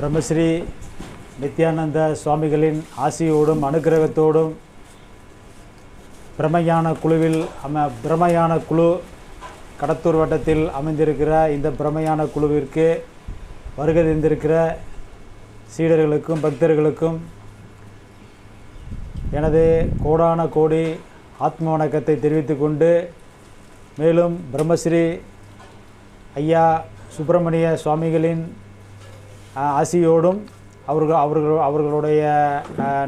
பிரம்மஸ்ரீ நித்யானந்த சுவாமிகளின் ஆசியோடும் அனுக்கிரகத்தோடும் பிரம்மயான குழுவில் அம பிரம்மஞான குழு கடத்தூர் வட்டத்தில் அமைந்திருக்கிற இந்த பிரமையான குழுவிற்கு வருகை தந்திருக்கிற சீடர்களுக்கும் பக்தர்களுக்கும் எனது கோடான கோடி ஆத்ம வணக்கத்தை தெரிவித்து கொண்டு மேலும் பிரம்மஸ்ரீ ஐயா சுப்பிரமணிய சுவாமிகளின் ஆசியோடும் அவர்கள் அவர்கள் அவர்களுடைய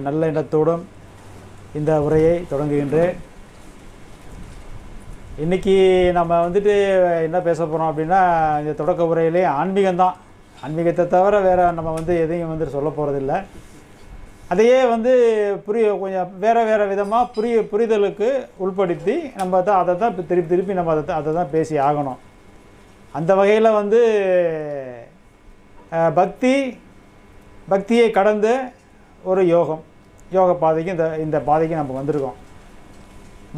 நல்ல எண்ணத்தோடும் இந்த உரையை தொடங்குகின்றேன். இன்றைக்கி நம்ம வந்துட்டு என்ன பேச போகிறோம் அப்படின்னா இந்த தொடக்க உரையிலே ஆன்மீகம்தான். ஆன்மீகத்தை தவிர வேறு நம்ம வந்து எதையும் வந்து சொல்ல போகிறதில்ல அதையே வந்து புரிய கொஞ்சம் வேறு வேறு விதமாக புரிய புரிதலுக்கு உள்படுத்தி நம்ம தான் அதை தான் திருப்பி திருப்பி நம்ம அதை அதை தான் பேசி ஆகணும். அந்த வகையில் வந்து பக்தி பக்தியை கடந்து ஒரு யோகம் யோக பாதைக்கு இந்த இந்த பாதைக்கு நம்ம வந்திருக்கோம்.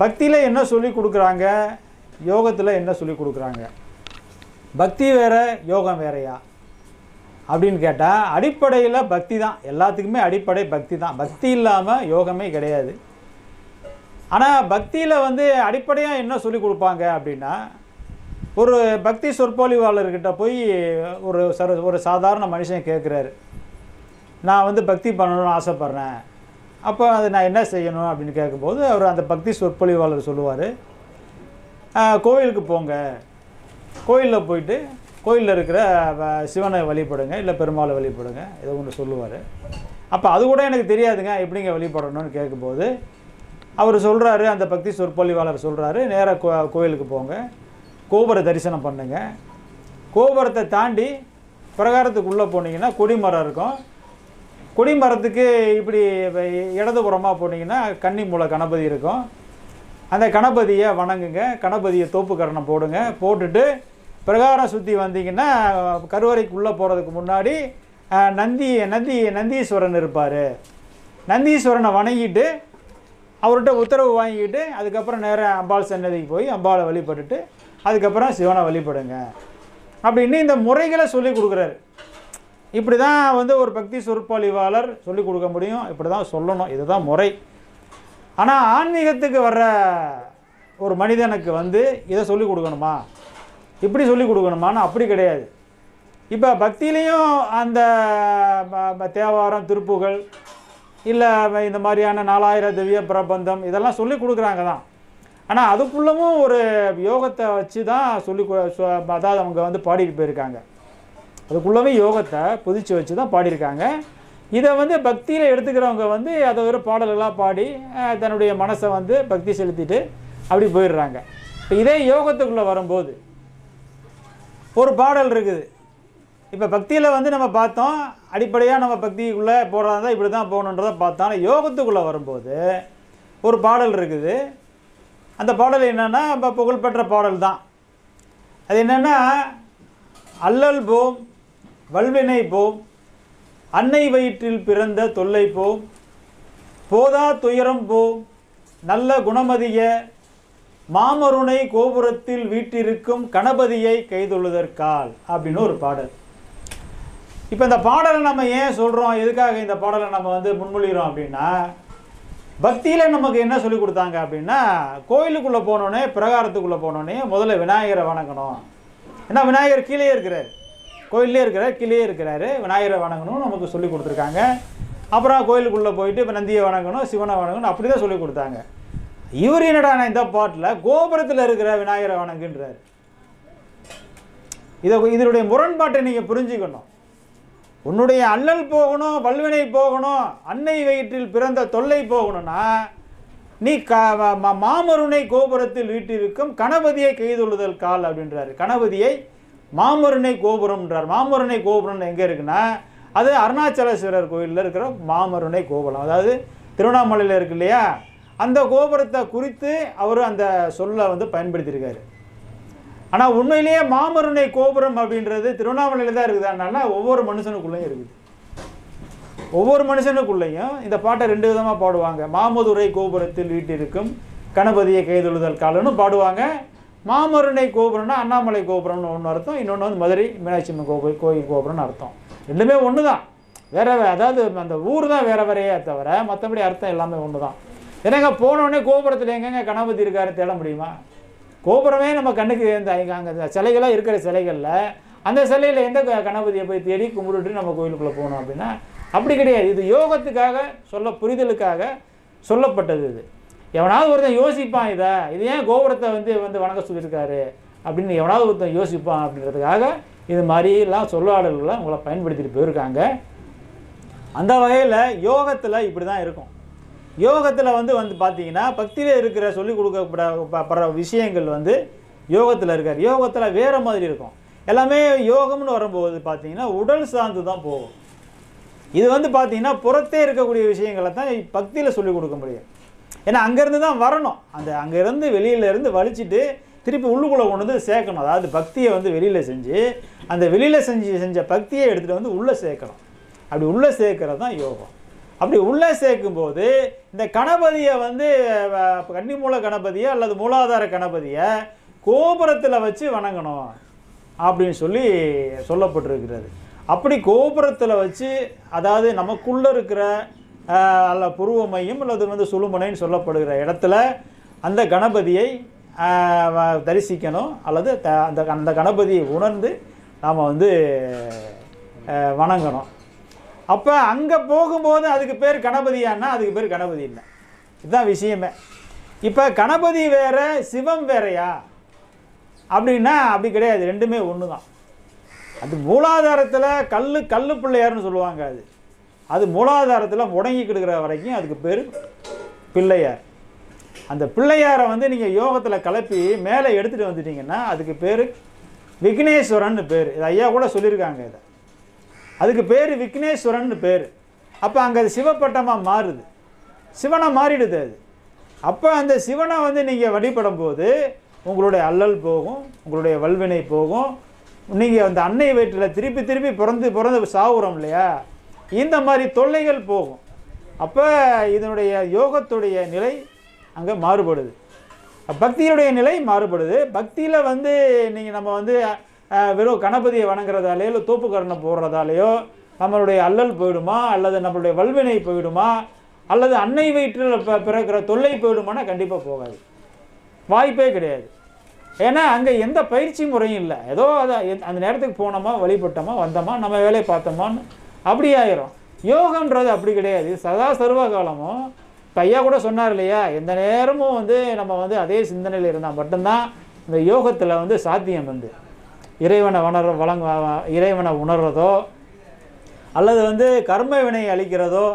பக்தியில் என்ன சொல்லி கொடுக்குறாங்க? யோகத்தில் என்ன சொல்லி கொடுக்குறாங்க? பக்தி வேற யோகம் வேறையா? அப்படின்னு கேட்டால் அடிப்படையில் பக்தி தான். எல்லாத்துக்குமே அடிப்படை பக்தி தான். பக்தி இல்லாமல் யோகமே கிடையாது. ஆனால் பக்தியில் வந்து அடிப்படையாக என்ன சொல்லி கொடுப்பாங்க அப்படின்னா ஒரு பக்தி சொற்பொழிவாளர்கிட்ட போய் ஒரு சர ஒரு சாதாரண மனுஷன் கேட்குறாரு நான் வந்து பக்தி பண்ணணும்னு ஆசைப்பட்றேன். அப்போ அது நான் என்ன செய்யணும்? அப்படின்னு கேட்கும்போது அவர் அந்த பக்தி சொற்பொழிவாளர் சொல்லுவார். கோயிலுக்கு போங்க. கோயிலில் போயிட்டு கோயிலில் இருக்கிற வ- சிவனை வழிபடுங்க. இல்லை பெருமாளை வழிபடுங்க. ஏதோ ஒன்று சொல்லுவார். அப்போ அது கூட எனக்கு தெரியாதுங்க. எப்படிங்க வழிபடணும்னு கேட்கும்போது அவர் சொல்கிறாரு அந்த பக்தி சொற்பொழிவாளர் சொல்கிறாரு நேராக கோ கோயிலுக்கு போங்க. கோபுர தரிசனம் பண்ணுங்க. கோபுரத்தை தாண்டி பிரகாரத்துக்குள்ளே போனீங்கன்னா கொடிமரம் இருக்கும். கொடிமரத்துக்கு இப்படி இடதுபுறமாக போனீங்கன்னா கன்னி மூல கணபதி இருக்கும். அந்த கணபதியை வணங்குங்க. கணபதியை தோப்புக்கரணம் போடுங்க. போட்டுட்டு பிரகாரம் சுற்றி வந்தீங்கன்னா கருவறைக்குள்ளே போகிறதுக்கு முன்னாடி நந்தி நந்தி நந்தீஸ்வரன் இருப்பார். நந்தீஸ்வரனை வணங்கிட்டு அவர்கிட்ட உத்தரவு வாங்கிட்டு அதுக்கப்புறம் நேராக அம்பாள் சன்னதிக்கு போய் அம்பாளை வழிபட்டுட்டு அதுக்கப்புறம் சிவனை வழிபடுங்க. அப்படின்னு இந்த முறைகளை சொல்லி கொடுக்குறாரு. இப்படி தான் வந்து ஒரு பக்தி சொற்பொழிவாளர் சொல்லி கொடுக்க முடியும். இப்படி தான் சொல்லணும். இதுதான் முறை. ஆனால் ஆன்மீகத்துக்கு வர்ற ஒரு மனிதனுக்கு வந்து இதை சொல்லி கொடுக்கணுமா? இப்படி சொல்லி கொடுக்கணுமான்னு அப்படி கிடையாது. இப்போ பக்தியிலையும் அந்த தேவாரம் திருப்புகள் இல்லை இந்த மாதிரியான நாலாயிரம் திவ்ய பிரபந்தம் இதெல்லாம் சொல்லி கொடுக்குறாங்க தான் ஆனால் அதுக்குள்ளவும் ஒரு யோகத்தை வச்சு தான் சொல்லி கொ- அதாவது அவங்க வந்து பாடிட்டு போயிருக்காங்க. அதுக்குள்ளவே யோகத்தை புதிச்சு வச்சு தான் பாடியிருக்காங்க. இதை வந்து பக்தியில் எடுத்துக்கிறவங்க வந்து அதை ஒரு பாடல்களாக பாடி தன்னுடைய மனசை வந்து பக்தி செலுத்திட்டு அப்படி போயிடுறாங்க. இப்போ இதே யோகத்துக்குள்ளே வரும்போது ஒரு பாடல் இருக்குது. இப்போ பக்தியில் வந்து நம்ம பார்த்தோம் அடிப்படையாக நம்ம பக்திக்குள்ளே போகிறதா இருந்தால் இப்படி தான் போகணுன்றதை பார்த்தோம் ஆனால் யோகத்துக்குள்ளே வரும்போது ஒரு பாடல் இருக்குது. அந்த பாடல் என்னென்னா இப்போ புகழ்பெற்ற பாடல் தான் அது என்னென்னா அல்லல் போம் வல்வினை போம் அன்னை வயிற்றில் பிறந்த தொல்லை போம் போதா துயரம் போம் நல்ல குணமதிய மாமருணை கோபுரத்தில் வீட்டிருக்கும் கணபதியை கைதொழுதற்கால் அப்படின்னு ஒரு பாடல். இப்போ இந்த பாடலை நம்ம ஏன் சொல்கிறோம் எதுக்காக இந்த பாடலை நம்ம வந்து முன்மொழிகிறோம் அப்படின்னா பக்தியில் நமக்கு என்ன சொல்லி கொடுத்தாங்க அப்படின்னா கோயிலுக்குள்ளே போனோடனே பிரகாரத்துக்குள்ளே போனோடனே முதல்ல விநாயகரை வணங்கணும். ஏன்னா விநாயகர் கீழே இருக்கிறார். கோயிலே இருக்கிறார் கீழே இருக்கிறாரு. விநாயகரை வணங்கணும்னு நமக்கு சொல்லி கொடுத்துருக்காங்க. அப்புறம் கோயிலுக்குள்ளே போயிட்டு இப்போ நந்தியை வணங்கணும் சிவனை வணங்கணும் அப்படி தான் சொல்லி கொடுத்தாங்க. இவர் என்னடா இந்த பாட்டில் கோபுரத்தில் இருக்கிற விநாயகரை வணங்குன்றார். இதை இதனுடைய முரண்பாட்டை நீங்கள் புரிஞ்சுக்கணும். உன்னுடைய அல்லல் போகணும் வல்வினை போகணும் அன்னை வயிற்றில் பிறந்த தொல்லை போகணும்னா நீ க மாமருணை கோபுரத்தில் வீட்டிருக்கும் கணபதியை கைதொழுதல் கால் அப்படின்றாரு. கணபதியை மாமருணை கோபுரம்ன்றார். மாமருணை கோபுரம் எங்கே இருக்குன்னா அது அருணாச்சலேஸ்வரர் கோயிலில் இருக்கிற மாமருணை கோபுரம். அதாவது திருவண்ணாமலையில் இருக்கு இல்லையா? அந்த கோபுரத்தை குறித்து அவர் அந்த சொல்லை வந்து பயன்படுத்தியிருக்காரு. ஆனால் உண்மையிலேயே மாமருணை கோபுரம் அப்படின்றது திருவண்ணாமலையில் தான் இருக்குதானால ஒவ்வொரு மனுஷனுக்குள்ளேயும் இருக்குது. ஒவ்வொரு மனுஷனுக்குள்ளேயும் இந்த பாட்டை ரெண்டு விதமாக பாடுவாங்க. மாமதுரை கோபுரத்தில் வீட்டிருக்கும் கணபதியை கைதொழுதல் காலன்னு பாடுவாங்க. மாமருணை கோபுரம்னா அண்ணாமலை கோபுரம்னு ஒன்று அர்த்தம். இன்னொன்று வந்து மதுரை மீனாட்சி அம்மன் கோபுரம் கோயில் கோபுரம்னு அர்த்தம். ரெண்டுமே ஒன்று தான் வேற அதாவது அந்த ஊர் தான் வேற வேறையே தவிர மற்றபடி அர்த்தம் எல்லாமே ஒன்று தான் ஏன்னாங்க போனோடனே கோபுரத்தில் எங்கெங்க கணபதி இருக்காரு தேட முடியுமா? கோபுரமே நம்ம கண்ணுக்கு இந்த அங்கே சிலைகளாக இருக்கிற சிலைகளில் அந்த சிலையில் எந்த க- கணபதியை போய் தேடி கும்பிட்டுட்டு நம்ம கோயிலுக்குள்ளே போகணும் அப்படின்னா அப்படி கிடையாது. இது யோகத்துக்காக சொல்ல புரிதலுக்காக சொல்லப்பட்டது இது. எவனாவது ஒருத்தன் யோசிப்பான் இதை இது ஏன் கோபுரத்தை வந்து வந்து வணங்க சொல்லியிருக்காரு அப்படின்னு எவனாவது ஒருத்தன் யோசிப்பான் அப்படின்றதுக்காக இது மாதிரிலாம் சொல்லாடல்களை உங்களை பயன்படுத்திட்டு போயிருக்காங்க. அந்த வகையில் யோகத்தில் இப்படி தான் இருக்கும். யோகத்தில் வந்து வந்து பார்த்தீங்கன்னா பக்தியில் இருக்கிற சொல்லிக் கொடுக்கப்படுற விஷயங்கள் வந்து யோகத்தில் இருக்கார் யோகத்தில் வேறு மாதிரி இருக்கும். எல்லாமே யோகம்னு வரும்போது பார்த்தீங்கன்னா உடல் சார்ந்து தான் போகும். இது வந்து பார்த்தீங்கன்னா புறத்தே இருக்கக்கூடிய விஷயங்களை தான் பக்தியில் சொல்லிக் கொடுக்க முடியும். ஏன்னா அங்கேருந்து தான் வரணும். அந்த அங்கேருந்து வெளியிலேருந்து வலிச்சுட்டு திருப்பி உள்ளுக்குள்ளே கொண்டு வந்து சேர்க்கணும். அதாவது பக்தியை வந்து வெளியில் செஞ்சு அந்த வெளியில் செஞ்சு செஞ்ச பக்தியை எடுத்துகிட்டு வந்து உள்ளே சேர்க்கணும். அப்படி உள்ளே சேர்க்கறது தான் யோகம். அப்படி உள்ளே சேர்க்கும்போது இந்த கணபதியை வந்து அஹ், கன்னிமூல கணபதியை அல்லது மூலாதார கணபதியை கோபுரத்தில் வச்சு வணங்கணும் அப்படின்னு சொல்லி சொல்லப்பட்டிருக்கிறது. அப்படி கோபுரத்தில் வச்சு அதாவது நமக்குள்ளே இருக்கிற அல்ல புருவ மையம் அல்லது வந்து சுழுமனைன்னு சொல்லப்படுகிற இடத்துல அந்த கணபதியை தரிசிக்கணும். அல்லது த அந்த அந்த கணபதியை உணர்ந்து நாம் வந்து வணங்கணும். அப்போ அங்கே போகும்போது அதுக்கு பேர் கணபதியான்னா அதுக்கு பேர் கணபதி இல்லை. இதுதான் விஷயமே. இப்போ கணபதி வேற சிவம் வேறயா? அப்படின்னா அப்படி கிடையாது. ரெண்டுமே ஒன்று தான் அது மூலாதாரத்தில் கல் கல் பிள்ளையார்னு சொல்லுவாங்க அது. அது மூலாதாரத்தில் முடங்கி கிடக்கிற வரைக்கும் அதுக்கு பேர் பிள்ளையார். அந்த பிள்ளையாரை வந்து நீங்கள் யோகத்தில் கலப்பி மேலே எடுத்துகிட்டு வந்துட்டீங்கன்னா அதுக்கு பேர் விக்னேஸ்வரன் பேர். இது ஐயா கூட சொல்லியிருக்காங்க இதை. அதுக்கு பேர் விக்னேஸ்வரன் பேர். அப்போ அங்கே அது சிவப்பட்டமாக மாறுது. சிவனை மாறிடுது அது. அப்போ அந்த சிவனை வந்து நீங்கள் வழிபடும் போது உங்களுடைய அல்லல் போகும் உங்களுடைய வல்வினை போகும். நீங்கள் அந்த அன்னை வயிற்றில் திருப்பி திருப்பி பிறந்து பிறந்து சாகுறோம் இல்லையா? இந்த மாதிரி தொல்லைகள் போகும். அப்போ இதனுடைய யோகத்துடைய நிலை அங்கே மாறுபடுது. பக்தியுடைய நிலை மாறுபடுது. பக்தியில் வந்து நீங்கள் நம்ம வந்து வெறும் கணபதியை வணங்குறதாலேயோ இல்லை தோப்புக்கரணை போடுறதாலேயோ நம்மளுடைய அல்லல் போயிடுமா? அல்லது நம்மளுடைய வல்வினை போயிடுமா? அல்லது அன்னை வயிற்றில் ப- பிறக்கிற தொல்லை போயிடுமானா கண்டிப்பாக போகாது. வாய்ப்பே கிடையாது. ஏன்னா அங்கே எந்த பயிற்சி முறையும் இல்லை. ஏதோ அதை அந்த நேரத்துக்கு போனோமா வழிபட்டோமா வந்தோமா நம்ம வேலையை பார்த்தோமான்னு அப்படி ஆயிரும். யோகம்ன்றது அப்படி கிடையாது. சதா சர்வ காலமும். ஐயா கூட சொன்னார் இல்லையா? எந்த நேரமும் வந்து நம்ம வந்து அதே சிந்தனையில் இருந்தால் மட்டும்தான் இந்த யோகத்தில் வந்து சாத்தியம் வந்து. இறைவனை வணர வழங்க இறைவனை உணர்றதோ அல்லது வந்து கர்ம வினை அளிக்கிறதோ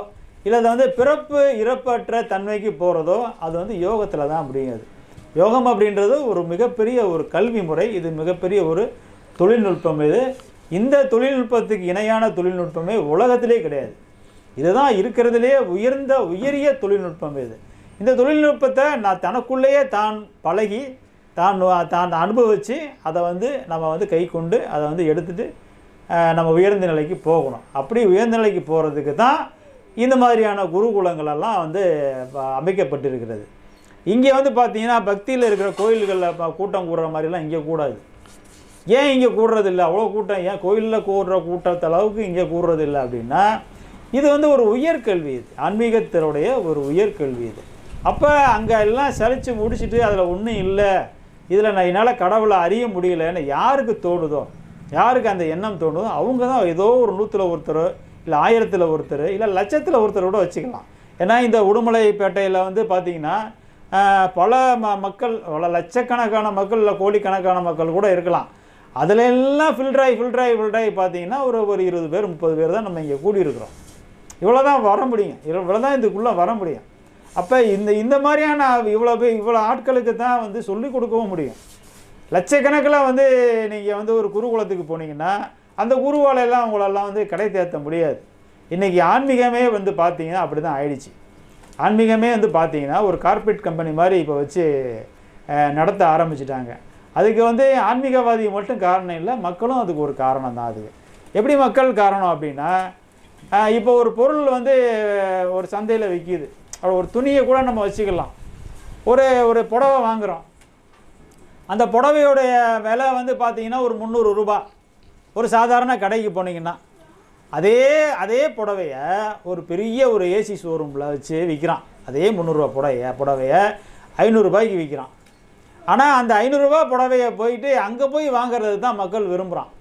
இல்லை அது வந்து பிறப்பு இறப்பற்ற தன்மைக்கு போகிறதோ அது வந்து யோகத்தில் தான் அப்படிங்கிறது. யோகம் அப்படின்றது ஒரு மிகப்பெரிய ஒரு கல்வி முறை. இது மிகப்பெரிய ஒரு தொழில்நுட்பம் இது. இந்த தொழில்நுட்பத்துக்கு இணையான தொழில்நுட்பமே உலகத்திலே கிடையாது. இதுதான் இருக்கிறதுலே உயர்ந்த உயரிய தொழில்நுட்பம் இது. இந்த தொழில்நுட்பத்தை நான் தனக்குள்ளேயே தான் பழகி தான் தான் அனுபவித்து அதை வந்து நம்ம வந்து கை கொண்டு அதை வந்து எடுத்துகிட்டு நம்ம உயர்ந்த நிலைக்கு போகணும். அப்படி உயர்ந்த நிலைக்கு போகிறதுக்கு தான் இந்த மாதிரியான குருகுலங்களெல்லாம் வந்து ப- அமைக்கப்பட்டிருக்கிறது. இங்கே வந்து பார்த்தீங்கன்னா பக்தியில் இருக்கிற கோயில்களில் இப்போ கூட்டம் கூடுற மாதிரிலாம் இங்கே கூடாது. ஏன் இங்கே கூடுறது இல்லை அவ்வளோ கூட்டம் ஏன் கோயிலில் கூடுற கூட்டத்த அளவுக்கு இங்கே கூடுறது இல்லை அப்படின்னா இது வந்து ஒரு உயர்கல்வி இது. ஆன்மீகத்தினுடைய ஒரு உயர்கல்வி இது. அப்போ அங்கே எல்லாம் சலிச்சு முடிச்சுட்டு அதில் ஒன்றும் இல்லை. இதில் நான் என்னால் கடவுளை அறிய முடியலன்னு யாருக்கு தோணுதோ யாருக்கு அந்த எண்ணம் தோணுதோ அவங்க தான் ஏதோ ஒரு நூற்றில் ஒருத்தர் இல்லை ஆயிரத்தில் ஒருத்தர் இல்லை லட்சத்தில் ஒருத்தர் கூட வச்சுக்கலாம். ஏன்னா இந்த உடுமலைப்பேட்டையில் வந்து பார்த்தீங்கன்னா பல ம மக்கள் பல லட்சக்கணக்கான மக்கள் இல்லை கோடிக்கணக்கான மக்கள் கூட இருக்கலாம். அதில் எல்லாம் ஃபில்டராகி ஃபில்டராகி ஃபில்டராகி பார்த்தீங்கன்னா ஒரு ஒரு இருபது பேர் முப்பது பேர் தான் நம்ம இங்கே கூடியிருக்கிறோம். இவ்வளோ தான் வர முடியும். இவ்வளோ தான் இதுக்குள்ளே வர முடியும். அப்போ இந்த இந்த மாதிரியான இவ்வளோ இவ்வளோ ஆட்களுக்கு தான் வந்து சொல்லிக் கொடுக்கவும் முடியும். லட்சக்கணக்கில் வந்து நீங்கள் வந்து ஒரு குருகுலத்துக்கு போனீங்கன்னா அந்த குருவாலையெல்லாம் உங்களெல்லாம் வந்து கடை தேர்த்த முடியாது. இன்றைக்கி ஆன்மீகமே வந்து பார்த்தீங்கன்னா அப்படி தான் ஆயிடுச்சு. ஆன்மீகமே வந்து பார்த்தீங்கன்னா ஒரு கார்பரேட் கம்பெனி மாதிரி இப்போ வச்சு நடத்த ஆரம்பிச்சிட்டாங்க. அதுக்கு வந்து ஆன்மீகவாதி மட்டும் காரணம் இல்லை மக்களும் அதுக்கு ஒரு காரணம் தான் அதுக்கு எப்படி மக்கள் காரணம் அப்படின்னா இப்போ ஒரு பொருள் வந்து ஒரு சந்தையில் விற்கிது ஒரு துணியை கூட நம்ம வச்சுக்கலாம். ஒரு ஒரு புடவை வாங்குகிறோம் அந்த புடவையோடைய விலை வந்து பார்த்தீங்கன்னா ஒரு முந்நூறு ரூபா. ஒரு சாதாரண கடைக்கு போனீங்கன்னா. அதே அதே புடவைய ஒரு பெரிய ஒரு ஏசி ஷோரூமில் வச்சு விற்கிறான் அதே முந்நூறுரூவா புடவைய புடவைய ஐநூறுரூபாய்க்கு விற்கிறான் ஆனால் அந்த ஐநூறுரூவா புடவைய போயிட்டு அங்கே போய் வாங்குறது தான் மக்கள் விரும்புகிறான்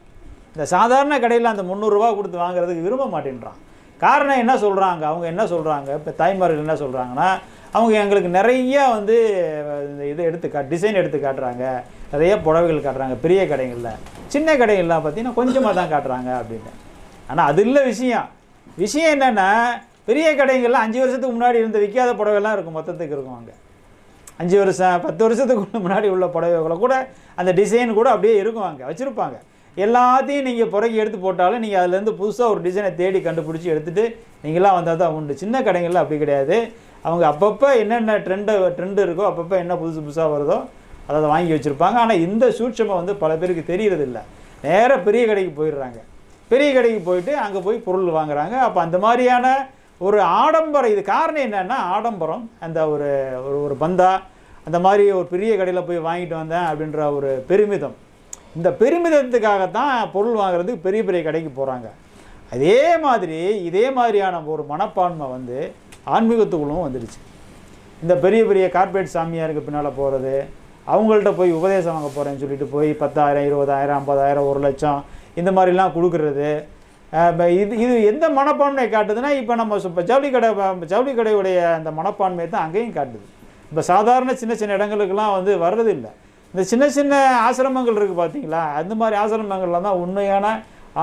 இந்த சாதாரண கடையில் அந்த முந்நூறுரூவா கொடுத்து வாங்குறதுக்கு விரும்ப மாட்டேன்றான். காரணம் என்ன சொல்கிறாங்க அவங்க என்ன சொல்கிறாங்க இப்போ தாய்மார்கள் என்ன சொல்கிறாங்கன்னா அவங்க எங்களுக்கு நிறைய வந்து இந்த இது எடுத்து கா டிசைன் எடுத்து காட்டுறாங்க. நிறைய புடவைகள் காட்டுறாங்க பெரிய கடைகளில். சின்ன கடைகள்லாம் பார்த்தீங்கன்னா கொஞ்சமாக தான் காட்டுறாங்க அப்படின்னு. ஆனால் அது இல்லை விஷயம். விஷயம் என்னென்னா பெரிய கடைகளில் அஞ்சு வருஷத்துக்கு முன்னாடி இருந்த விற்காத புடவைலாம் இருக்கும் மொத்தத்துக்கு இருக்கும் அங்கே. அஞ்சு வருஷம் பத்து வருஷத்துக்கு முன்னாடி உள்ள புடவைகளை கூட அந்த டிசைன் கூட அப்படியே இருக்கும் அங்கே வச்சுருப்பாங்க. எல்லாத்தையும் நீங்கள் புறக்கி எடுத்து போட்டாலும் நீங்கள் அதுலேருந்து புதுசாக ஒரு டிசைனை தேடி கண்டுபிடிச்சி எடுத்துகிட்டு நீங்களாம் வந்தால் தான் உண்டு. சின்ன கடைகளில் அப்படி கிடையாது. அவங்க அப்பப்போ என்னென்ன ட்ரெண்டு ட்ரெண்டு இருக்கோ அப்பப்போ என்ன புதுசு புதுசாக வருதோ அதை அதை வாங்கி வச்சுருப்பாங்க. ஆனால் இந்த சூட்சமாக வந்து பல பேருக்கு தெரியறதில்ல நேராக பெரிய கடைக்கு போயிடுறாங்க. பெரிய கடைக்கு போயிட்டு அங்கே போய் பொருள் வாங்குறாங்க. அப்போ அந்த மாதிரியான ஒரு ஆடம்பரம் இது காரணம் என்னென்னா ஆடம்பரம். அந்த ஒரு ஒரு ஒரு பந்தா அந்த மாதிரி ஒரு பெரிய கடையில் போய் வாங்கிட்டு வந்தேன் அப்படின்ற ஒரு பெருமிதம். இந்த பெருமிதத்துக்காகத்தான் பொருள் வாங்குறதுக்கு பெரிய பெரிய கடைக்கு போகிறாங்க அதே மாதிரி இதே மாதிரியான ஒரு மனப்பான்மை வந்து ஆன்மீகத்துக்குள்ளும் வந்துடுச்சு. இந்த பெரிய பெரிய கார்ப்பரேட் சாமியாருக்கு பின்னால் போகிறது அவங்கள்ட்ட போய் உபதேசம் வாங்க போகிறேன்னு சொல்லிட்டு போய் பத்தாயிரம் இருபதாயிரம் ஐம்பதாயிரம் ஒரு லட்சம் இந்த மாதிரிலாம் கொடுக்குறது. இது இது எந்த மனப்பான்மையை காட்டுதுன்னா இப்போ நம்ம இப்போ ஜவுளி கடை ஜவுளி கடையுடைய அந்த மனப்பான்மையை தான் அங்கேயும் காட்டுது. இப்போ சாதாரண சின்ன சின்ன இடங்களுக்கெல்லாம் வந்து வர்றது இல்லை இந்த சின்ன சின்ன ஆசிரமங்கள் இருக்குது பார்த்தீங்களா அந்த மாதிரி ஆசிரமங்கள்ல தான் உண்மையான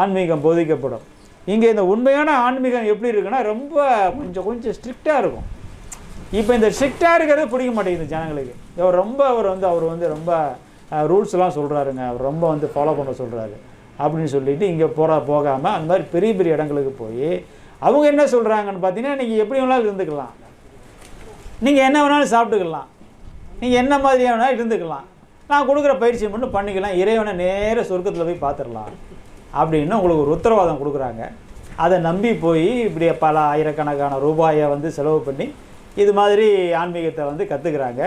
ஆன்மீகம் போதிக்கப்படும். இங்கே இந்த உண்மையான ஆன்மீகம் எப்படி இருக்குன்னா ரொம்ப கொஞ்சம் கொஞ்சம் ஸ்ட்ரிக்டாக இருக்கும். இப்போ இந்த ஸ்ட்ரிக்டாக இருக்கிறது பிடிக்க மாட்டேங்குது ஜனங்களுக்கு. இவர் ரொம்ப அவர் வந்து அவர் வந்து ரொம்ப ரூல்ஸ்லாம் சொல்கிறாருங்க அவர் ரொம்ப வந்து ஃபாலோ பண்ண சொல்கிறாரு அப்படின்னு சொல்லிட்டு இங்கே போகிற போகாமல் அந்த மாதிரி பெரிய பெரிய இடங்களுக்கு போய் அவங்க என்ன சொல்கிறாங்கன்னு பார்த்தீங்கன்னா நீங்கள் எப்படி வேணாலும் இருந்துக்கலாம். நீங்கள் என்ன வேணாலும் சாப்பிட்டுக்கலாம். நீங்கள் என்ன மாதிரியாக வேணாலும் இருந்துக்கலாம். நான் கொடுக்குற பயிற்சியை மட்டும் பண்ணிக்கலாம் இறைவனை நேர சொர்க்கத்தில் போய் பார்த்துடலாம் அப்படின்னு உங்களுக்கு ஒரு உத்தரவாதம் கொடுக்குறாங்க. அதை நம்பி போய் இப்படி பல ஆயிரக்கணக்கான ரூபாயை வந்து செலவு பண்ணி இது மாதிரி ஆன்மீகத்தை வந்து கற்றுக்குறாங்க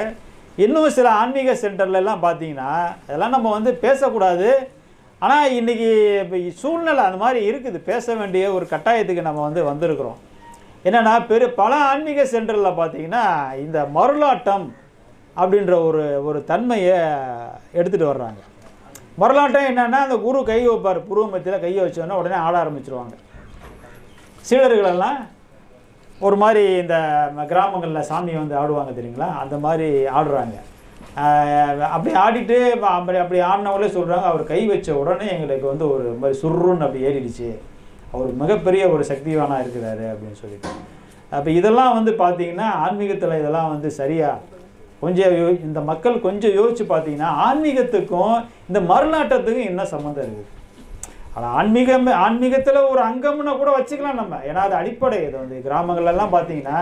இன்னும் சில ஆன்மீக சென்டர்லலாம் பார்த்தீங்கன்னா அதெல்லாம் நம்ம வந்து பேசக்கூடாது. ஆனால் இன்றைக்கி இப்போ சூழ்நிலை அந்த மாதிரி இருக்குது. பேச வேண்டிய ஒரு கட்டாயத்துக்கு நம்ம வந்து வந்திருக்கிறோம். என்னென்னா பெரு பல ஆன்மீக சென்டரில் பார்த்தீங்கன்னா இந்த மருளாட்டம் அப்படின்ற ஒரு ஒரு தன்மையை எடுத்துகிட்டு வர்றாங்க. வரலாற்றம் என்னென்னா அந்த குரு கை வைப்பார். புருவ மத்தியில் கையை வச்சோன்னா உடனே ஆட ஆரம்பிச்சிருவாங்க. சீடர்களெல்லாம் ஒரு மாதிரி இந்த கிராமங்களில் சாமி வந்து ஆடுவாங்க தெரியுங்களா? அந்த மாதிரி ஆடுறாங்க. அப்படி ஆடிட்டு அப்படி அப்படி ஆடினவங்களே சொல்கிறாங்க அவர் கை வச்ச உடனே எங்களுக்கு வந்து ஒரு மாதிரி சுருன்னு அப்படி ஏறிடுச்சு. அவர் மிகப்பெரிய ஒரு சக்திவானாக இருக்கிறாரு அப்படின்னு சொல்லிட்டு. அப்போ இதெல்லாம் வந்து பார்த்திங்கன்னா ஆன்மீகத்தில் இதெல்லாம் வந்து சரியாக கொஞ்சம் யோ இந்த மக்கள் கொஞ்சம் யோசிச்சு பார்த்தீங்கன்னா ஆன்மீகத்துக்கும் இந்த மறுநாட்டத்துக்கும் என்ன சம்மந்தம் இருக்குது? ஆனால் ஆன்மீகம் ஆன்மீகத்தில் ஒரு அங்கம்னு கூட வச்சுக்கலாம் நம்ம. ஏன்னா அது அடிப்படை. இது வந்து கிராமங்கள்லாம் பார்த்தீங்கன்னா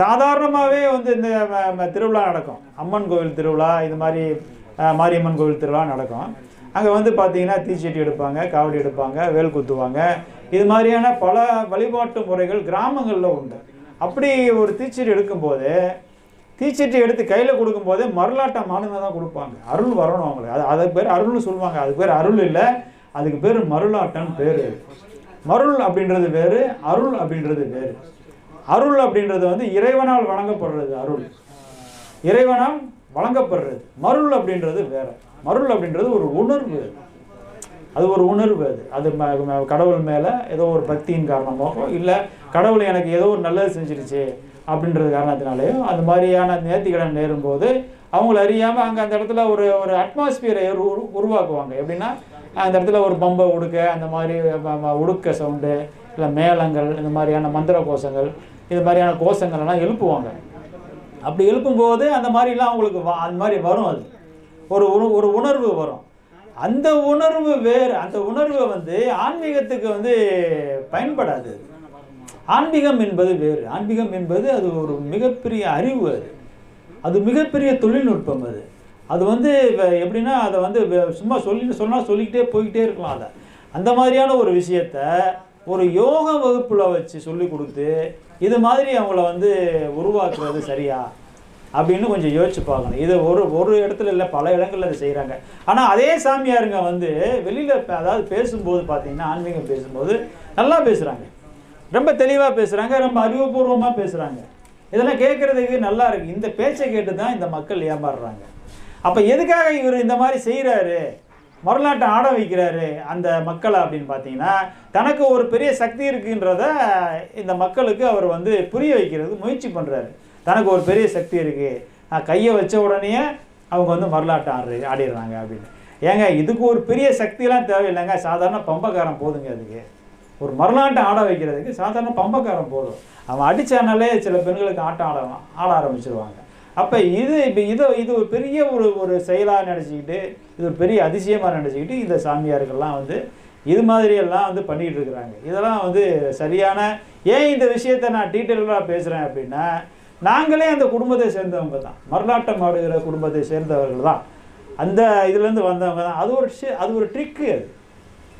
சாதாரணமாகவே வந்து இந்த திருவிழா நடக்கும். அம்மன் கோவில் திருவிழா இது மாதிரி மாரியம்மன் கோவில் திருவிழா நடக்கும். அங்கே வந்து பார்த்தீங்கன்னா தீச்சட்டி எடுப்பாங்க காவடி எடுப்பாங்க வேல் குத்துவாங்க. இது மாதிரியான பல வழிபாட்டு முறைகள் கிராமங்களில் உண்டு. அப்படி ஒரு தீச்சடி எடுக்கும்போது தீச்சட்டி எடுத்து கையில் கொடுக்கும்போதே மருளாட்டம் மானுங்க தான் கொடுப்பாங்க. அருள் வரணும் அவங்களுக்கு அது அதுக்கு பேர் அருள்னு சொல்லுவாங்க. அதுக்கு பேர் அருள் இல்லை. அதுக்கு பேர் மருளாட்டன்னு பேர். மருள் அப்படின்றது வேறு அருள் அப்படின்றது வேறு. அருள் அப்படின்றது வந்து இறைவனால் வழங்கப்படுறது அருள். இறைவனால் வழங்கப்படுறது. மருள் அப்படின்றது வேற. மருள் அப்படின்றது ஒரு உணர்வு. அது ஒரு உணர்வு அது. அது கடவுள் மேலே ஏதோ ஒரு பக்தியின் காரணமாகவோ இல்லை கடவுள் எனக்கு ஏதோ ஒரு நல்லது செஞ்சிருச்சு. அப்படின்றது காரணத்தினாலேயோ அது மாதிரியான நேர்த்திக்கடன் நேரும்போது அவங்கள அறியாமல் அங்கே அந்த இடத்துல ஒரு ஒரு அட்மாஸ்பியரை உருவாக்குவாங்க. எப்படின்னா அந்த இடத்துல ஒரு பம்பை உடுக்க அந்த மாதிரி உடுக்க சவுண்டு இல்லை மேளங்கள் இந்த மாதிரியான மந்திர கோஷங்கள் இது மாதிரியான கோஷங்கள் எல்லாம் எழுப்புவாங்க. அப்படி எழுப்பும்போது அந்த மாதிரிலாம் அவங்களுக்கு வா- அந்த மாதிரி வரும் அது. ஒரு உண- ஒரு உணர்வு வரும். அந்த உணர்வு வேறு. அந்த உணர்வை வந்து ஆன்மீகத்துக்கு வந்து பயன்படாது அது. ஆன்மீகம் என்பது வேறு. ஆன்மீகம் என்பது அது ஒரு மிகப்பெரிய அறிவு அது. அது மிகப்பெரிய தொழில்நுட்பம் அது. அது வந்து எப்படின்னா அதை வந்து வ- சும்மா சொல்லி சொன்னால் சொல்லிக்கிட்டே போய்கிட்டே இருக்கலாம் அதை. அந்த மாதிரியான ஒரு விஷயத்த ஒரு யோக வகுப்பில் வச்சு சொல்லி கொடுத்து இது மாதிரி அவங்கள வந்து உருவாக்குறது சரியா? அப்படின்னு கொஞ்சம் யோசிச்சு பார்க்கணும். இது ஒரு ஒரு இடத்துல இல்லை பல இடங்களில் அதை செய்கிறாங்க ஆனால் அதே சாமியாருங்க வந்து வெளியில் அதாவது பேசும்போது பார்த்தீங்கன்னா ஆன்மீகம் பேசும்போது நல்லா பேசுகிறாங்க ரொம்ப தெளிவாக பேசுகிறாங்க ரொம்ப அறிவுபூர்வமாக பேசுகிறாங்க இதெல்லாம் கேட்குறதுக்கு நல்லா இருக்குது இந்த பேச்சை கேட்டு தான் இந்த மக்கள் ஏமாறுறாங்க. அப்போ எதுக்காக இவர் இந்த மாதிரி செய்கிறாரு மறுநாட்டை ஆட வைக்கிறாரு அந்த மக்களை அப்படின்னு பார்த்தீங்கன்னா தனக்கு ஒரு பெரிய சக்தி இருக்குன்றத இந்த மக்களுக்கு அவர் வந்து புரிய வைக்கிறதுக்கு முயற்சி பண்ணுறாரு தனக்கு ஒரு பெரிய சக்தி இருக்குது கையை வச்ச உடனே அவங்க வந்து மரலாட்டம் ஆடு ஆடிடுறாங்க அப்படின்னு. ஏங்க இதுக்கு ஒரு பெரிய சக்தியெல்லாம் தேவையில்லைங்க. சாதாரண பம்பக்காரன் போதுங்க அதுக்கு. ஒரு மறுநாட்டம் ஆட வைக்கிறதுக்கு சாதாரண பம்பக்காரன் போதும். அவன் அடித்தானாலே சில பெண்களுக்கு ஆட்டம் ஆடலாம் ஆட ஆரம்பிச்சிருவாங்க. அப்போ இது இப்போ இதை இது ஒரு பெரிய ஒரு ஒரு செயலாக நினச்சிக்கிட்டு இது ஒரு பெரிய அதிசயமாக நினச்சிக்கிட்டு இந்த சாமியாருக்கெல்லாம் வந்து இது மாதிரியெல்லாம் வந்து பண்ணிகிட்டு இருக்கிறாங்க. இதெல்லாம் வந்து சரியான ஏன் இந்த விஷயத்தை நான் டீட்டெயிலாக பேசுகிறேன் அப்படின்னா நாங்களே அந்த குடும்பத்தை சேர்ந்தவங்க தான். மரலாட்டம் ஆடுகிற குடும்பத்தை சேர்ந்தவர்கள் தான். அந்த இதுலேருந்து வந்தவங்க தான். அது ஒரு அது ஒரு ட்ரிக்கு அது.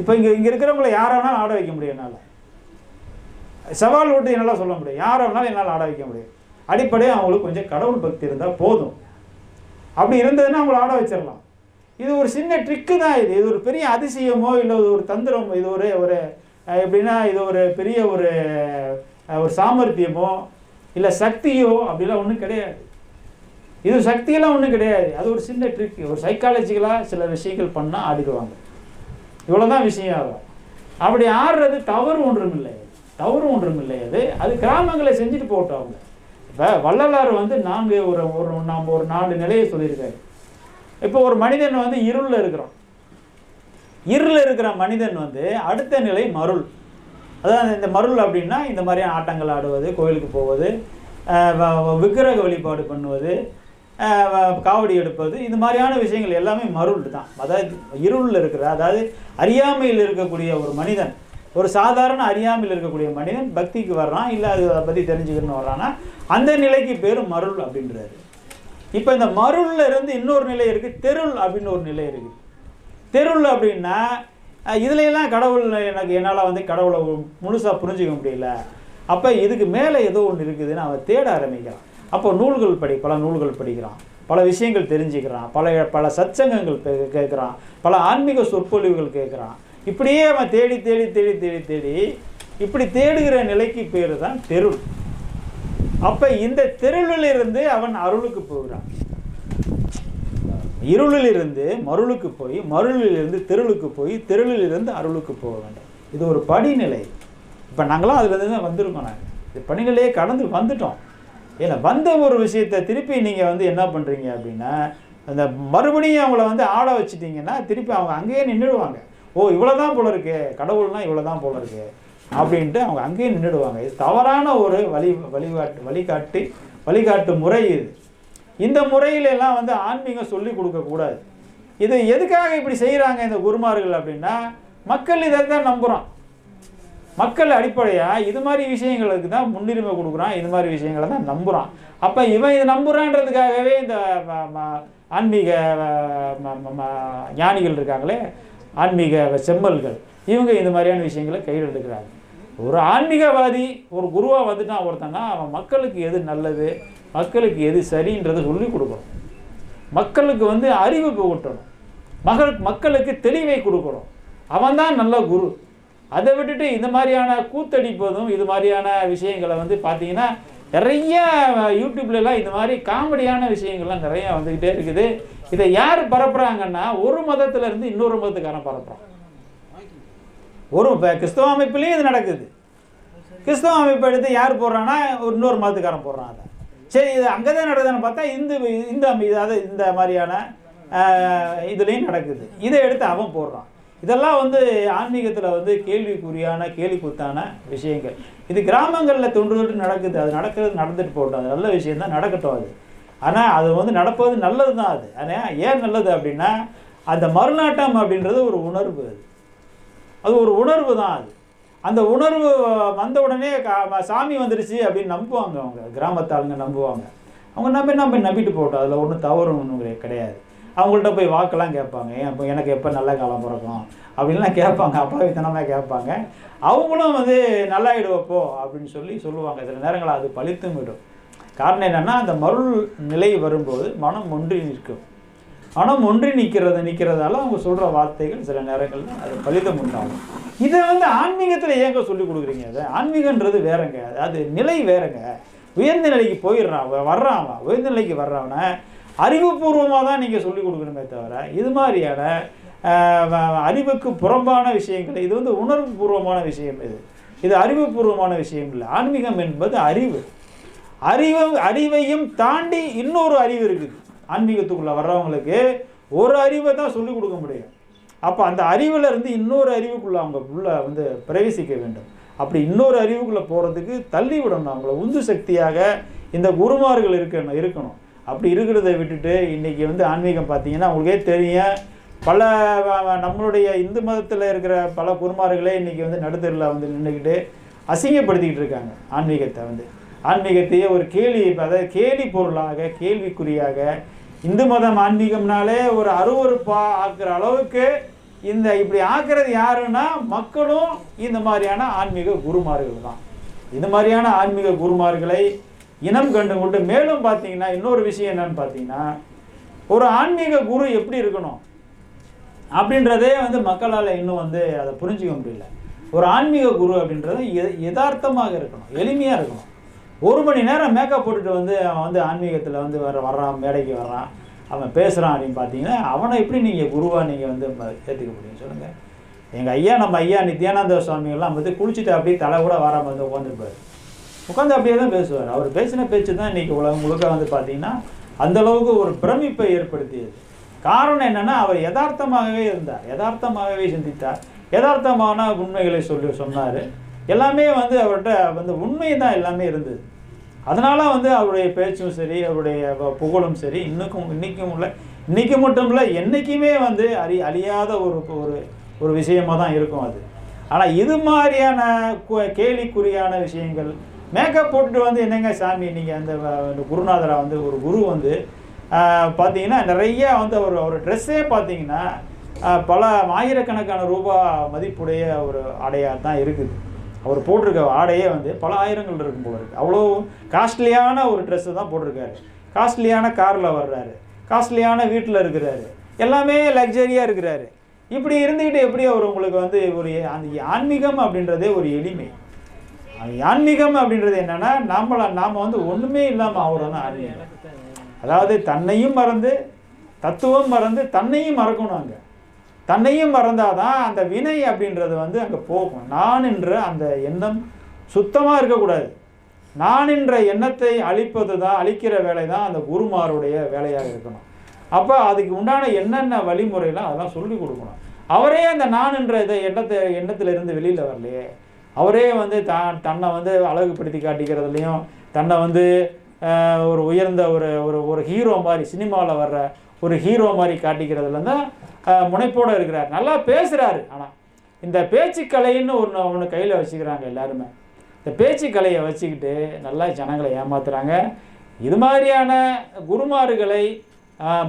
இப்போ இங்கே இங்கே இருக்கிறவங்கள யாரை வேணாலும் ஆட வைக்க முடியும் என்னால். சவால் விட்டு என்னால் சொல்ல முடியும். யாரை வேணாலும் என்னால் ஆட வைக்க முடியும். அடிப்படையாக அவங்களுக்கு கொஞ்சம் கடவுள் பக்தி இருந்தால் போதும். அப்படி இருந்ததுன்னா அவங்கள ஆட வச்சிடலாம். இது ஒரு சின்ன ட்ரிக்கு தான் இது. இது ஒரு பெரிய அதிசயமோ இல்லை இது ஒரு தந்திரமோ இது ஒரு ஒரு எப்படின்னா இது ஒரு பெரிய ஒரு ஒரு சாமர்த்தியமோ இல்லை சக்தியோ அப்படிலாம் ஒன்றும் கிடையாது. இது சக்தியெல்லாம் ஒன்றும் கிடையாது. அது ஒரு சின்ன ட்ரிக் ஒரு சைக்காலஜிக்கலாக சில விஷயங்கள் பண்ணால் ஆடிடுவாங்க. இவ்வளோதான் விஷயம் ஆகும். அப்படி ஆடுறது தவறு ஒன்றும் இல்லை. தவறு ஒன்றும் இல்லை அது. அது கிராமங்களை செஞ்சுட்டு போட்டோம் அவங்க. இப்போ வள்ளலார் வந்து நான்கு ஒரு ஒரு நாம் ஒரு நாலு நிலையை சொல்லியிருக்காரு. இப்போ ஒரு மனிதன் வந்து இருளில் இருக்கிறான். இருளில் இருக்கிற மனிதன் வந்து அடுத்த நிலை மருள். அதாவது இந்த மருள் அப்படின்னா இந்த மாதிரியான ஆட்டங்கள் ஆடுவது கோயிலுக்கு போவது விக்கிரக வழிபாடு பண்ணுவது காவடி எடுப்பது இது மாதிரியான விஷயங்கள் எல்லாமே மருள் தான் அதாவது இருளில் இருக்கிற அதாவது அறியாமையில் இருக்கக்கூடிய ஒரு மனிதன் ஒரு சாதாரண அறியாமையில் இருக்கக்கூடிய மனிதன் பக்திக்கு வர்றான் இல்லை அது அதை பற்றி தெரிஞ்சுக்கணும்னு வர்றான்னா அந்த நிலைக்கு பேர் மருள் அப்படின்றாரு. இப்போ இந்த மருள்ல இருந்து இன்னொரு நிலை இருக்குது தெருள் அப்படின்னு ஒரு நிலை இருக்குது தெருள் அப்படின்னா அஹ், கடவுள் எனக்கு என்னால் வந்து கடவுளை முழுசாக புரிஞ்சிக்க முடியல. அப்போ இதுக்கு மேலே ஏதோ ஒன்று இருக்குதுன்னு அவன் தேட ஆரம்பிக்கிறான். அப்போ நூல்கள் படி பல நூல்கள் படிக்கிறான். பல விஷயங்கள் தெரிஞ்சுக்கிறான். பல பல சச்சங்கங்கள் கேட்குறான். பல ஆன்மீக சொற்பொழிவுகள் கேட்குறான். இப்படியே அவன் தேடி தேடி தேடி தேடி தேடி இப்படி தேடுகிற நிலைக்கு பேர் தான் தெருள். அப்போ இந்த தெருளிலிருந்து அவன் அருளுக்கு போகிறான். இருளிலிருந்து மருளுக்கு போய் மருளிலிருந்து தெருளுக்கு போய் தெருளிலிருந்து அருளுக்கு போக வேண்டும். இது ஒரு படிநிலை. இப்போ நாங்களாம் அதுலேருந்து தான் வந்திருக்கோம் நாங்கள் இந்த படிநிலையே கடந்து வந்துட்டோம். ஏன்னா வந்த ஒரு விஷயத்தை திருப்பி நீங்கள் வந்து என்ன பண்ணுறீங்க அப்படின்னா அந்த மறுபடியும் அவங்கள வந்து ஆட வச்சிட்டிங்கன்னா திருப்பி அவங்க அங்கேயே நின்றுடுவாங்க. ஓ இவ்வளோ தான் போல இருக்கு கடவுள்னா இவ்வளோ தான் போல இருக்கு அப்படின்ட்டு அவங்க அங்கேயே நின்றுடுவாங்க. இது தவறான ஒரு வழி வழிகாட்டு வழிகாட்டி வழிகாட்டு முறை இது. இந்த முறையிலெல்லாம் வந்து ஆன்மீகம் சொல்லி கொடுக்கக்கூடாது இது எதுக்காக இப்படி செய்கிறாங்க இந்த குருமார்கள் அப்படின்னா மக்கள் இதை தான் நம்புகிறோம் மக்கள் அடிப்படையாக இது மாதிரி விஷயங்களுக்கு தான் முன்னுரிமை கொடுக்குறான் இது மாதிரி விஷயங்களை தான் நம்புகிறான் அப்போ இவன் இதை நம்புகிறான்றதுக்காகவே இந்த ம- ஆன்மீக ம- ம- ம- ஞானிகள் இருக்காங்களே ஆன்மீக செம்மல்கள். இவங்க இந்த மாதிரியான விஷயங்களை கையில் எடுக்கிறாங்க. ஒரு ஆன்மீகவாதி ஒரு குருவாக வந்துட்டான் ஒருத்தன்னா அவன் மக்களுக்கு எது நல்லது மக்களுக்கு எது சரின்றதை சொல்லி கொடுக்கணும். மக்களுக்கு வந்து அறிவு புகட்டணும். மகள் மக்களுக்கு தெளிவை கொடுக்கணும். அவன் தான் நல்ல குரு. அதை விட்டுட்டு இந்த மாதிரியான கூத்தடிப்பதும் இது மாதிரியான விஷயங்களை வந்து பார்த்தீங்கன்னா நிறைய யூடியூப்லலாம் இந்த மாதிரி காமெடியான விஷயங்கள்லாம் நிறைய வந்துக்கிட்டே இருக்குது. இதை யார் பரப்புகிறாங்கன்னா ஒரு மதத்திலேருந்து இன்னொரு மதத்துக்காரன் பரப்புகிறான் ஒரு இப்போ கிறிஸ்தவ அமைப்புலேயும் இது நடக்குது. கிறிஸ்தவ அமைப்பு எடுத்து யார் போடுறான்னா ஒரு இன்னொரு மதத்துக்காரன் போடுறான் அதை. சரி இது அங்கே தான் நடக்குதுன்னு பார்த்தா இந்து இந்த அமை- அதாவது இந்த மாதிரியான இதுலேயும் நடக்குது. இதை எடுத்து அவன் போடுறான். இதெல்லாம் வந்து ஆன்மீகத்தில் வந்து கேள்விக்குறியான கேள்விக்குத்தான விஷயங்கள். இது கிராமங்களில் தொன்று தொட்டு நடக்குது. அது நடக்கிறது நடந்துட்டு போகட்டும். அது நல்ல விஷயந்தான் நடக்கட்டும் அது. ஆனால் அது வந்து நடப்பது நல்லது தான் அது. ஆனால் ஏன் நல்லது அப்படின்னா அந்த மறுநாட்டம் அப்படின்றது ஒரு உணர்வு அது. அது ஒரு உணர்வு தான் அது. அந்த உணர்வு வந்த உடனே கா- சாமி வந்துருச்சு அப்படின்னு நம்புவாங்க அவங்க. கிராமத்தாளுங்க நம்புவாங்க. அவங்க நம்பி நம்பி நம்பிட்டு போட்டோம் அதில் ஒன்றும் தவறு ஒன்றும் கிடையாது. அவங்கள்ட்ட போய் வாக்கெல்லாம் கேட்பாங்க அப்போ இப்போ எனக்கு எப்போ நல்ல காலம் பிறக்கும்? அப்படின்லாம் கேட்பாங்க அப்பாவித்தனமாக கேட்பாங்க. அவங்களும் வந்து நல்லாயிடுவப்போ அப்படின்னு சொல்லி சொல்லுவாங்க. சில நேரங்கள் அது பழித்தும் விடும். காரணம் என்னென்னா அந்த மருள் நிலை வரும்போது மனம் ஒன்றி நிற்கும். மனம் ஒன்றி நிற்கிறது நிற்கிறதால அவங்க சொல்கிற வார்த்தைகள் சில நேரங்களில் அது பலிதம் உண்டாகும். இதை வந்து ஆன்மீகத்தில் ஏங்க சொல்லி கொடுக்குறீங்க அதை? ஆன்மீகன்றது வேறங்க. அது நிலை வேறங்க. உயர்ந்த நிலைக்கு போயிடுறான் வர்றான் உயர்ந்த நிலைக்கு வர்றவனை அறிவுபூர்வமாக தான் நீங்கள் சொல்லி கொடுக்கணுமே தவிர இது மாதிரியான அறிவுக்கு புறம்பான விஷயங்கள் இது வந்து உணர்வு பூர்வமான விஷயம் இது. இது அறிவுபூர்வமான விஷயம் இல்லை. ஆன்மீகம் என்பது அறிவு. அறிவு அறிவையும் தாண்டி இன்னொரு அறிவு இருக்குது. ஆன்மீகத்துக்குள்ளே வர்றவங்களுக்கு ஒரு அறிவை தான் சொல்லிக் கொடுக்க முடியும். அப்போ அந்த அறிவில் இருந்து இன்னொரு அறிவுக்குள்ளே அவங்க உள்ளே வந்து பிரவேசிக்க வேண்டும். அப்படி இன்னொரு அறிவுக்குள்ளே போகிறதுக்கு தள்ளி விடணும். அவங்கள உந்து சக்தியாக இந்த குருமார்கள் இருக்கணும் இருக்கணும். அப்படி இருக்கிறத விட்டுட்டு இன்றைக்கி வந்து ஆன்மீகம் பார்த்தீங்கன்னா உங்களுக்கே தெரியும். பல நம்மளுடைய இந்து மதத்தில் இருக்கிற பல குருமார்களே இன்றைக்கி வந்து நடுத்தரில் வந்து நின்றுக்கிட்டு அசிங்கப்படுத்திக்கிட்டு இருக்காங்க ஆன்மீகத்தை வந்து. ஆன்மீகத்தையே ஒரு கேலி அதாவது கேலி பொருளாக கேள்விக்குறியாக இந்து மதம் ஆன்மீகம்னாலே ஒரு அருவறுப்பாக ஆக்குற அளவுக்கு இந்த இப்படி ஆக்குறது யாருன்னா மக்களும் இந்த மாதிரியான ஆன்மீக குருமார்கள் தான். இந்த மாதிரியான ஆன்மீக குருமார்களை இனம் கண்டு கொண்டு மேலும் பார்த்தீங்கன்னா இன்னொரு விஷயம் என்னன்னு பார்த்தீங்கன்னா ஒரு ஆன்மீக குரு எப்படி இருக்கணும் அப்படின்றதே வந்து மக்களால் இன்னும் வந்து அதை புரிஞ்சுக்க முடியல. ஒரு ஆன்மீக குரு அப்படின்றது யதார்த்தமாக இருக்கணும் எளிமையாக இருக்கணும். ஒரு மணி நேரம் மேக்கப் போட்டுட்டு வந்து அவன் வந்து ஆன்மீகத்தில் வந்து வர வர்றான் மேடைக்கு வர்றான் அவன் பேசுகிறான் அப்படின்னு பார்த்தீங்கன்னா அவனை எப்படி நீங்கள் குருவாக நீங்கள் வந்து ஏற்றுக்க முடியும் சொல்லுங்கள் எங்கள் ஐயா நம்ம ஐயா நித்யானந்த சுவாமிகள்லாம் வந்து குளிச்சுட்டு அப்படியே தலை கூட வராமல் வந்து உட்காந்துருப்பாரு உட்காந்து அப்படியே தான் பேசுவார். அவர் பேசின பேச்சு தான் இன்றைக்கி உலகம் முழுக்க வந்து பார்த்தீங்கன்னா அந்தளவுக்கு ஒரு பிரமிப்பை ஏற்படுத்தியது. காரணம் என்னென்னா அவர் யதார்த்தமாகவே இருந்தார். யதார்த்தமாகவே சிந்தித்தார். யதார்த்தமான உண்மைகளை சொல்லி சொன்னார். எல்லாமே வந்து அவர்கிட்ட வந்து உண்மை தான் எல்லாமே இருந்தது. அதனால வந்து அவருடைய பேச்சும் சரி அவருடைய புகழும் சரி இன்னுக்கும் இன்றைக்கும் இல்லை இன்றைக்கி மட்டும் இல்லை என்றைக்குமே வந்து அறி அழியாத ஒரு ஒரு ஒரு விஷயமா தான் இருக்கும் அது. ஆனால் இது மாதிரியான கேலிக்குறியான விஷயங்கள் மேக்கப் போட்டுட்டு வந்து என்னங்க சாமி நீங்கள் அந்த குருநாதரா வந்து ஒரு குரு வந்து பார்த்தீங்கன்னா நிறைய வந்து அவர் அவர் ட்ரெஸ்ஸே பார்த்தீங்கன்னா பல ஆயிரக்கணக்கான ரூபா மதிப்புடைய ஒரு ஆடையாக தான் இருக்குது. அவர் போட்டிருக்க ஆடையே வந்து பல ஆயிரங்கள் இருக்கும் போல இருக்குது அவ்வளோ காஸ்ட்லியான ஒரு ட்ரெஸ்ஸை தான் போட்டிருக்காரு. காஸ்ட்லியான காரில் வர்றாரு. காஸ்ட்லியான வீட்டில் இருக்கிறாரு. எல்லாமே லக்ஸரியாக இருக்கிறாரு. இப்படி இருந்துக்கிட்டு எப்படி அவர் உங்களுக்கு வந்து ஒரு அந்த ஆன்மீகம் அப்படின்றதே ஒரு எளிமை. ஆன்மீகம் அப்படின்றது என்னன்னா நம்மள நாம் வந்து ஒன்றுமே இல்லாமல் ஆகிறோம்னா தான் ஆன்மீகம் அதாவது தன்னையும் மறந்து தத்துவம் மறந்து தன்னையும் மறக்கணும் அங்கே. தன்னையும் மறந்தாதான் அந்த வினை அப்படின்றது வந்து அங்கே போகும். நான் என்ற அந்த எண்ணம் சுத்தமாக இருக்கக்கூடாது. நான் என்ற எண்ணத்தை அழிப்பது தான் அழிக்கிற வேலை தான் அந்த குருமாருடைய வேலையாக இருக்கணும். அப்போ அதுக்கு உண்டான என்னென்ன வழிமுறைலாம் அதெல்லாம் சொல்லி கொடுக்கணும். அவரே அந்த நான் என்ற இதை எண்ணத்தை எண்ணத்துல இருந்து வெளியில் வரலையே. அவரே வந்து தான் தன்னை வந்து அழகுபடுத்தி காட்டிக்கிறதுலையும் தன்னை வந்து ஒரு உயர்ந்த ஒரு ஒரு ஒரு ஹீரோ மாதிரி சினிமாவில் வர்ற ஒரு ஹீரோ மாதிரி காட்டிக்கிறதுல தான் முனைப்போடு இருக்கிறார். நல்லா பேசுகிறாரு ஆனால் இந்த பேச்சுக்கலைன்னு ஒன்று ஒன்று கையில் வச்சுக்கிறாங்க எல்லாருமே. இந்த பேச்சுக்கலையை வச்சுக்கிட்டு நல்லா ஜனங்களை ஏமாத்துறாங்க. இது மாதிரியான குருமார்களை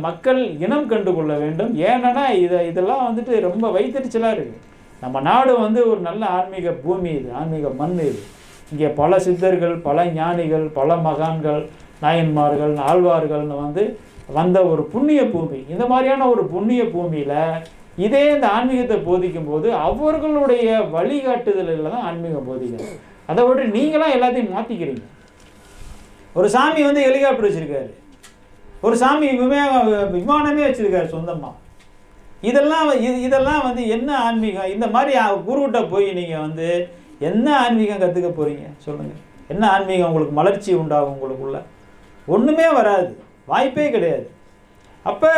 மக்கள் இனம் கண்டு கொள்ள வேண்டும். ஏன்னா இதை இதெல்லாம் வந்துட்டு ரொம்ப வைத்தறிச்சலாக இருக்குது நம்ம நாடு வந்து ஒரு நல்ல ஆன்மீக பூமி இது ஆன்மீக மண் இது. இங்கே பல சித்தர்கள் பல ஞானிகள் பல மகான்கள் நாயன்மார்கள் ஆழ்வார்கள்னு வந்து வந்த ஒரு புண்ணிய பூமி. இந்த மாதிரியான ஒரு புண்ணிய பூமியில் இதே இந்த ஆன்மீகத்தை போதிக்கும் போது அவர்களுடைய வழிகாட்டுதலில் தான் ஆன்மீகம் போதிக்கணும் அதை விட்டு நீங்களாம் எல்லாத்தையும் மாற்றிக்கிறீங்க ஒரு சாமி வந்து ஹெலிகாப்டர் வச்சுருக்காரு. ஒரு சாமி விமான விமானமே வச்சுருக்காரு சொந்தமாக இதெல்லாம் இது இதெல்லாம் வந்து என்ன ஆன்மீகம்? இந்த மாதிரி அ- குருகிட்ட போய் நீங்கள் வந்து என்ன ஆன்மீகம் கற்றுக்க போகிறீங்க சொல்லுங்கள் என்ன ஆன்மீகம் உங்களுக்கு மலர்ச்சி உண்டாகும் உங்களுக்குள்ள? ஒன்றுமே வராது. வாய்ப்பே கிடையாது. அப்போ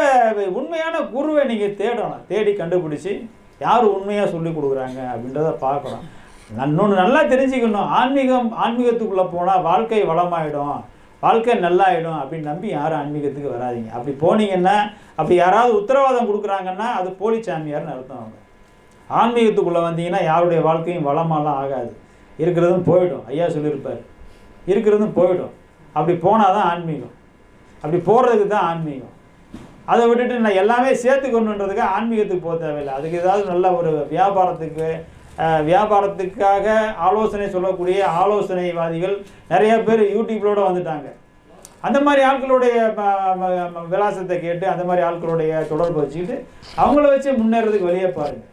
உண்மையான குருவை நீங்கள் தேடணும். தேடி கண்டுபிடிச்சி யார் உண்மையாக சொல்லி கொடுக்குறாங்க அப்படின்றத பார்க்கணும். இன்னொன்று நல்லா தெரிஞ்சுக்கணும். ஆன்மீகம் ஆன்மீகத்துக்குள்ளே போனால் வாழ்க்கை வளமாயிடும். வாழ்க்கை நல்லாயிடும் அப்படின்னு நம்பி யாரும் ஆன்மீகத்துக்கு வராதீங்க. அப்படி போனீங்கன்னா அப்படி யாராவது உத்தரவாதம் கொடுக்குறாங்கன்னா அது போலி சாமியார்னு அர்த்தம் அவங்க. ஆன்மீகத்துக்குள்ளே வந்தீங்கன்னா யாருடைய வாழ்க்கையும் வளமாலாம் ஆகாது. இருக்கிறதும் போயிடும். ஐயா சொல்லியிருப்பார். இருக்கிறதும் போயிடும். அப்படி போனால் தான் ஆன்மீகம். அப்படி போகிறதுக்கு தான் ஆன்மீகம். அதை விட்டுட்டு நான் எல்லாமே சேர்த்துக்கணுன்றதுக்கு ஆன்மீகத்துக்கு போக தேவையில்லை. அதுக்கு ஏதாவது நல்ல ஒரு வியாபாரத்துக்கு வியாபாரத்துக்காக ஆலோசனை சொல்லக்கூடிய ஆலோசனைவாதிகள் நிறைய பேர் யூடியூப்லோட வந்துட்டாங்க. அந்த மாதிரி ஆட்களுடைய விலாசத்தை கேட்டு அந்த மாதிரி ஆட்களுடைய தொடர்பு வச்சுக்கிட்டு அவங்கள வச்சு முன்னேறதுக்கு வெளியே பாருங்கள்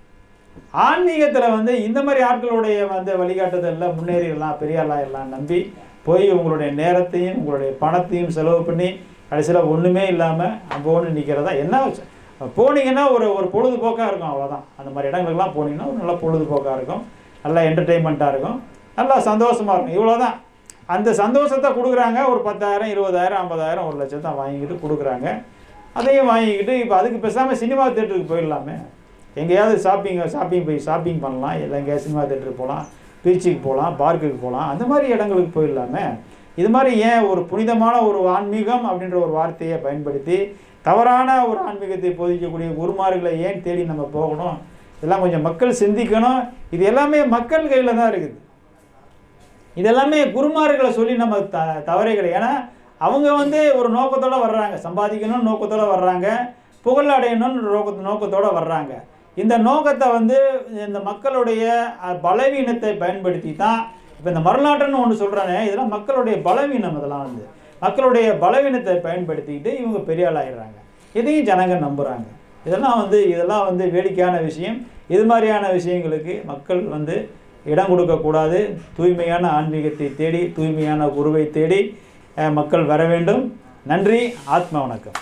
ஆன்மீகத்தில் வந்து இந்த மாதிரி ஆட்களுடைய வந்து வழிகாட்டுதலில் முன்னேறிடலாம் பெரியாலாம் எல்லாம் நம்பி போய் உங்களுடைய நேரத்தையும் உங்களுடைய பணத்தையும் செலவு பண்ணி கடைசியில் ஒன்றுமே இல்லாமல் அங்கோன்னு நிற்கிறதா என்ன போனீங்கன்னா ஒரு ஒரு பொழுதுபோக்காக இருக்கும் அவ்வளோதான் அந்த மாதிரி இடங்களுக்கெல்லாம் போனீங்கன்னா ஒரு நல்ல பொழுதுபோக்காக இருக்கும். நல்லா என்டர்டெயின்மெண்ட்டாக இருக்கும். நல்லா சந்தோஷமாக இருக்கும். இவ்வளோதான் அந்த சந்தோஷத்தை கொடுக்குறாங்க. ஒரு பத்தாயிரம் இருபதாயிரம் ஐம்பதாயிரம் ஒரு லட்சத்தை வாங்கிக்கிட்டு கொடுக்குறாங்க. அதையும் வாங்கிக்கிட்டு இப்போ அதுக்கு பேசாமல் சினிமா தேட்டருக்கு போயிடலாமே. எங்கேயாவது ஷாப்பிங் ஷாப்பிங் போய் ஷாப்பிங் பண்ணலாம். இல்லை எங்கேயாவது சினிமா தேட்டருக்கு போகலாம். பீச்சுக்கு போகலாம். பார்க்குக்கு போகலாம். அந்த மாதிரி இடங்களுக்கு போயிடலாமே. இது மாதிரி ஏன் ஒரு புனிதமான ஒரு ஆன்மீகம் அப்படின்ற ஒரு வார்த்தையை பயன்படுத்தி தவறான ஒரு ஆன்மீகத்தை போதிக்கக்கூடிய குருமார்களை ஏன் தேடி நம்ம போகணும்? இதெல்லாம் கொஞ்சம் மக்கள் சிந்திக்கணும். இது எல்லாமே மக்கள் கையில் தான் இருக்குது. இதெல்லாமே குருமார்களை சொல்லி நம்ம த தவறே கிடையாது ஏன்னா அவங்க வந்து ஒரு நோக்கத்தோடு வர்றாங்க. சம்பாதிக்கணும்னு நோக்கத்தோடு வர்றாங்க. புகழ் அடையணும்னு நோக்க நோக்கத்தோடு வர்றாங்க. இந்த நோக்கத்தை வந்து இந்த மக்களுடைய பலவீனத்தை பயன்படுத்தி தான் இப்போ இந்த மரலாட்டம்னு ஒன்று சொல்கிறானே இதெல்லாம் மக்களுடைய பலவீனம் இதெல்லாம் வந்து. மக்களுடைய பலவீனத்தை பயன்படுத்திக்கிட்டு இவங்க பெரிய இதையும் ஜனங்க நம்புகிறாங்க இதெல்லாம் வந்து இதெல்லாம் வந்து வேடிக்கையான விஷயம். இது மாதிரியான விஷயங்களுக்கு மக்கள் வந்து இடம் கொடுக்கக்கூடாது தூய்மையான ஆன்மீகத்தை தேடி தூய்மையான குருவை தேடி மக்கள் வர வேண்டும். நன்றி ஆத்ம வணக்கம்.